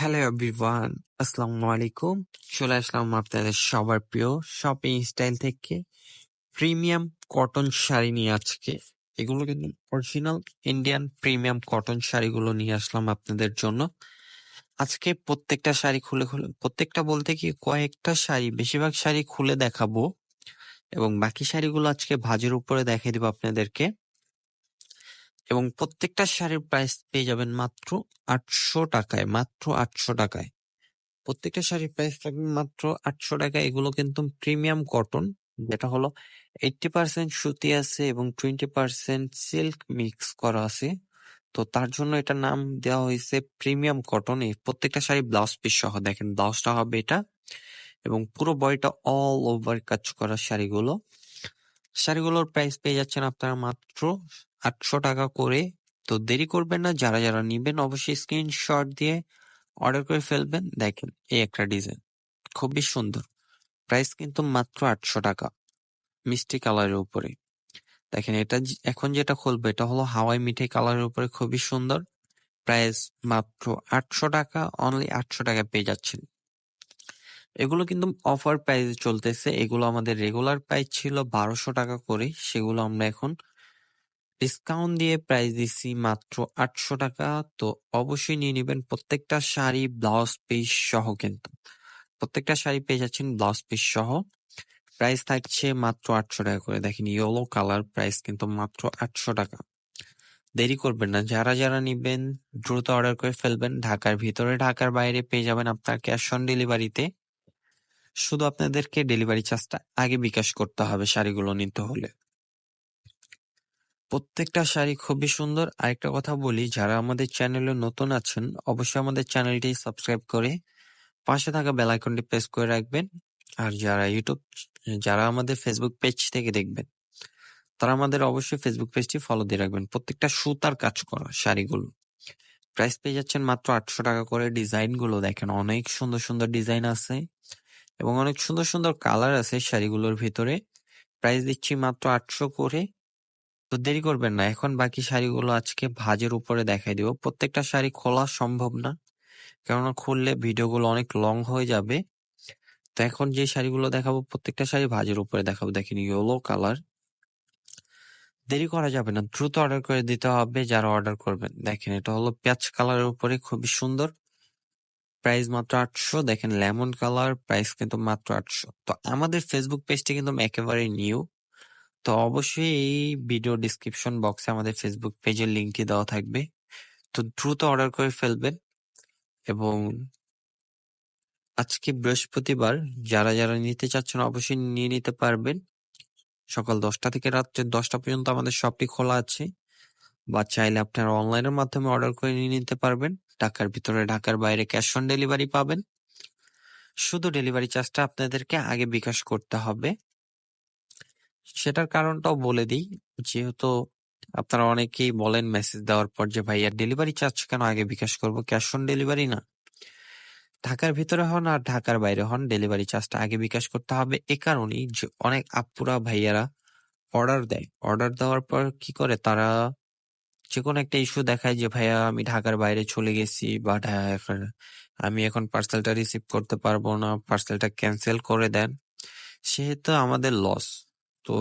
Hello everyone আসসালামু আলাইকুম চলে আসলাম আপনাদের সবার প্রিয় শপিং স্টাইল থেকে। প্রিমিয়াম কটন শাড়ি নিয়ে আজকে। এগুলো কিন্তু অরিজিনাল ইন্ডিয়ান প্রিমিয়াম কটন শাড়িগুলো নিয়ে আসলাম আপনাদের জন্য। আজকে প্রত্যেকটা শাড়ি খুলে খুলে, প্রত্যেকটা বলতে কি কয়েকটা শাড়ি, বেশিরভাগ শাড়ি খুলে দেখাবো। এবং বাকি শাড়িগুলো আজকে ভাজের উপরে দেখিয়ে দিব আপনাদেরকে। এবং প্রত্যেকটা শাড়ির প্রাইস পেয়ে যাবেন মাত্র আটশো টাকায়, মাত্র আটশো টাকায়। প্রত্যেকটা শাড়ির প্রাইস থাকবে মাত্র আটশো টাকায়। এগুলো কিন্তু প্রিমিয়াম কটন যেটা হলো এইটটি পার্সেন্ট সুতি আছে এবং টোয়েন্টি পার্সেন্ট সিল্ক মিক্স করা আছে। তো তার জন্য এটা নাম দেওয়া হয়েছে প্রিমিয়াম কটন এই প্রত্যেকটা শাড়ি ব্লাউজ পিস সহ, দেখেন ব্লাউজটা হবে এটা এবং পুরো বডিটা অল ওভার কাজ করা শাড়িগুলো। শাড়িগুলোর প্রাইস পেয়ে যাচ্ছেন আপনারা মাত্র আটশো টাকা করে। তো দেরি করবেন না, যারা যারা নিবেন অবশ্যই স্ক্রিনশট দিয়ে অর্ডার করে ফেলবেন। দেখেন, এই একটা ডিজাইন খুবই সুন্দর। প্রাইস কিন্তু মাত্র আটশো টাকা, মিষ্টি কালারের উপরে। দেখেন, এটা এখন যেটা খুলবো, এটা হলো হাওয়াই মিঠাই কালারের উপরে, খুবই সুন্দর। প্রাইস মাত্র আটশো টাকা অনলি আটশো টাকা পেয়ে যাচ্ছেন। এগুলো কিন্তু অফার প্রাইস চলতেছে। এগুলো আমাদের রেগুলার প্রাইস ছিল বারোশো টাকা করে, সেগুলো আমরা এখন ডিসকাউন্ট দিয়ে প্রাইস দিচ্ছি মাত্র আটশো টাকা। তো অবশ্যই নিয়ে নেবেন। প্রত্যেকটা শাড়ি, ব্লাউজ পিস সহ কিন্তু। প্রত্যেকটা শাড়ি পেয়ে যাচ্ছেন ব্লাউজ পিস সহ। প্রাইস থাকছে মাত্র আটশো টাকা করে। দেখেন ইয়েলো কালার প্রাইস কিন্তু মাত্র আটশো টাকা। দেরি করবেন না। যারা যারা নিবেন, দ্রুত অর্ডার করে ফেলবেন। ঢাকার ভিতরে, ঢাকার বাইরে পেয়ে যাবেন আপনার ক্যাশ অন ডেলিভারিতে। শুধু আপনাদেরকে ডেলিভারি চার্জটা আগে বিকাশ করতে হবে শাড়িগুলো নিতে হলে। প্রত্যেকটা শাড়ি খুবই সুন্দর। আরেকটা কথা বলি, যারা আমাদের চ্যানেলে নতুন আছেন, অবশ্যই আমাদের চ্যানেলটি সাবস্ক্রাইব করে পাশে থাকা বেল আইকনটি প্রেস করে রাখবেন। আর যারা ইউটিউব, যারা আমাদের ফেসবুক পেজ থেকে দেখবেন, তারা আমাদের অবশ্যই ফেসবুক পেজটি ফলো দিয়ে রাখবেন। প্রত্যেকটা সুতার কাজ করা শাড়িগুলো। প্রাইস পেয়ে যাচ্ছেন মাত্র আটশো টাকা করে। ডিজাইনগুলো দেখেন, অনেক সুন্দর সুন্দর ডিজাইন আছে এবং অনেক সুন্দর সুন্দর কালার আছে শাড়িগুলোর ভিতরে। প্রাইস দিচ্ছি মাত্র আটশো করে। তো দেরি করবেন না, এখন বাকি শাড়িগুলো আজকে ভাজের উপরে দেখাই দিব। প্রত্যেকটা শাড়ি খোলা সম্ভব না, কেননা খুললে ভিডিওগুলো অনেক লং হয়ে যাবে। তো এখন যে শাড়িগুলো দেখাবো, প্রত্যেকটা শাড়ি ভাজের উপরে দেখাবো। দেখেন ইয়েলো কালার দেরি করা যাবে না, দ্রুত অর্ডার করে দিতে হবে যারা অর্ডার করবেন। দেখেন এটা হলো পেঁয়াজ কালারের উপরে, খুবই সুন্দর। প্রাইস মাত্র আটশো, দেখেন লেমন কালার প্রাইস কিন্তু মাত্র আটশো। তো আমাদের ফেসবুক পেজটি কিন্তু একেবারে নিউ তো অবশ্যই এই ভিডিও ডিসক্রিপশন বক্সে আমাদের ফেসবুক পেজের লিঙ্কটি দেওয়া থাকবে। তো দ্রুত অর্ডার করে ফেলবেন এবং আজকে বৃহস্পতিবার যারা যারা নিতে চাচ্ছেন অবশ্যই নিয়ে নিতে পারবেন। সকাল দশটা থেকে রাত্রে দশটা পর্যন্ত আমাদের শপটি খোলা আছে বা চাইলে আপনারা অনলাইনের মাধ্যমে অর্ডার করে নিয়ে নিতে পারবেন। ঢাকার ভিতরে, ঢাকার বাইরে ক্যাশ অন ডেলিভারি পাবেন। শুধু ডেলিভারি চার্জটা আপনাদেরকে আগে বিকাশ করতে হবে। সেটার কারণটাও বলে দিই। যেহেতু আপনারা অনেকেই বলেন মেসেজ দেওয়ার পর যে, ভাইয়া ডেলিভারি চার্জ কেন? আগে বিকাশ করব। ক্যাশ অন ডেলিভারি না। ঢাকার ভিতরে হন আর ঢাকার বাইরে হন ডেলিভারি চার্জটা আগে বিকাশ করতে হবে। এ কারণেই যে, অনেক আপুরা, ভাইয়ারা অর্ডার দেয়। অর্ডার দেওয়ার পর কি করে? তারা যে কোনো একটা ইস্যু দেখায় যে, ভাইয়া, আমি ঢাকার বাইরে চলে গেছি বা আমি এখন পার্সেলটা রিসিভ করতে পারব না। পার্সেলটা ক্যান্সেল করে দেন। সেহেতু আমাদের লস তো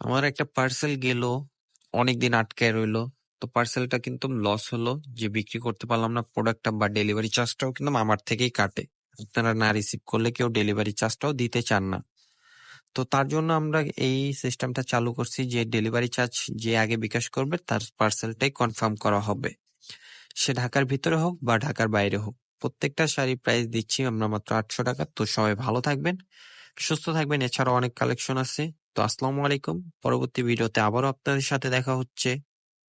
আমার একটা পার্সেল গেল, অনেকদিন আটকায় রইল। তো পার্সেলটা কিন্তু লস হলো, যে বিক্রি করতে পারলাম না প্রোডাক্টটা বা ডেলিভারি চার্জটাও কিন্তু আমার থেকেই কাটে। আপনারা না রিসিভ করলে কেউ ডেলিভারি চার্জটাও দিতে চান না। তো তার জন্য আমরা এই সিস্টেমটা চালু করছি, যে ডেলিভারি চার্জ যে আগে বিকাশ করবে, তার পার্সেলটাই কনফার্ম করা হবে। সে ঢাকার ভিতরে হোক বা ঢাকার বাইরে হোক। প্রত্যেকটা শাড়ি প্রাইস দিচ্ছি আমরা মাত্র আটশো টাকা। তো সবাই ভালো থাকবেন। সুস্থ থাকবেন। এছাড়াও অনেক কালেকশন আছে। তো আসসালামু আলাইকুম। পরবর্তী ভিডিওতে আবারও আপনাদের সাথে দেখা হচ্ছে।